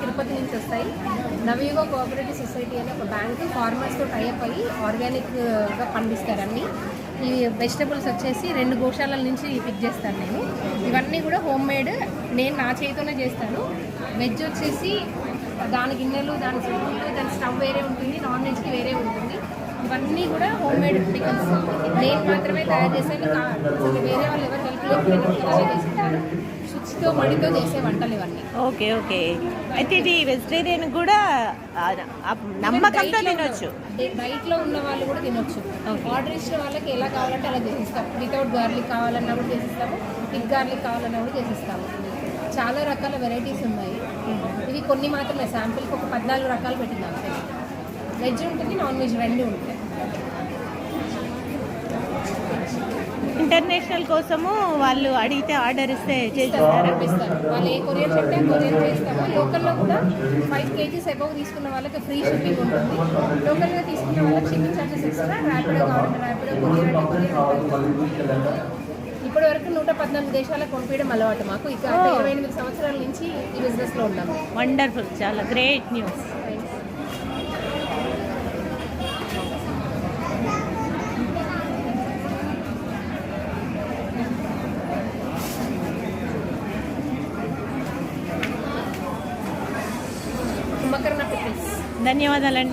తిరుపతి నుంచి వస్తాయి. నవయుగ cooperative society అనే ఒక బ్యాంక్ ఫార్మర్స్తో టైఅప్ అయ్యి ఆర్గానిక్గా పండిస్తారు అన్ని. ఈ వెజిటబుల్స్ వచ్చేసి రెండు గోశాలల నుంచి పిక్ చేస్తాను నేను. ఇవన్నీ కూడా హోమ్ మేడ్ నేను నా చేతితోనే చేస్తాను. వెజ్ వచ్చేసి దాని గిన్నెలు దాని స్పూన్లు దాని స్టవ్ వేరే ఉంటుంది. నాన్ వెజ్కి వేరే ఉంటుంది. ఇవన్నీ కూడా హోమ్ మేడ్ పికల్స్. నేను మాత్రమే తయారు చేశాను వేరే వాళ్ళు ఎవరు శుచితో మడితో చేసే వంటలు ఇవన్నీ ఓకే ఓకే. అయితే ఇది వెజిటేరియన్ కూడా నమ్మకంతో తినొచ్చు డైట్లో ఉన్న వాళ్ళు కూడా తినొచ్చు. ఆర్డర్ ఇచ్చిన వాళ్ళకి ఎలా కావాలంటే అలా చేసిస్తాం వితౌట్ గార్లిక్ కావాలన్నా కూడా చేసిస్తాము విత్ గార్లిక్ కావాలన్నా కూడా చేసిస్తాము చాలా రకాల వెరైటీస్ ఉన్నాయి ఇవి కొన్ని మాత్రమే శాంపిల్కి ఒక పద్నాలుగు రకాలు పెట్టింది అంతే. వెజ్ ఉంటుంది నాన్ వెజ్ రెండు ఉంటాయి. ఇంటర్నేషనల్ కోసము వాళ్ళు అడిగితే ఆర్డర్ ఇస్తే చేసేస్తారా వాళ్ళు ఏ కొరియర్ చెప్తే కొరియర్ చేస్తాము. లోకల్లో కూడా ఫైవ్ కేజీస్ అబౌవ్ తీసుకున్న వాళ్ళకి ఫ్రీ షిప్పింగ్ ఉంటుంది. లోకల్గా తీసుకున్న వాళ్ళకి షిప్పింగ్ ఛార్జెస్ ఎక్స్ట్రా ర్యాపిడో కావాలంటే ర్యాపిడో కొరియర్ అంటే కొరియర్ ఇప్పటి వరకు నూట పద్నాలుగు దేశాలకు పంపించడం అలవాటు మాకు. ఇక. ఇరవై ఎనిమిది సంవత్సరాల నుంచి ఈ బిజినెస్లో ఉన్నాము. వండర్ఫుల్ చాలా గ్రేట్ న్యూస్ ధన్యవాదాలండి.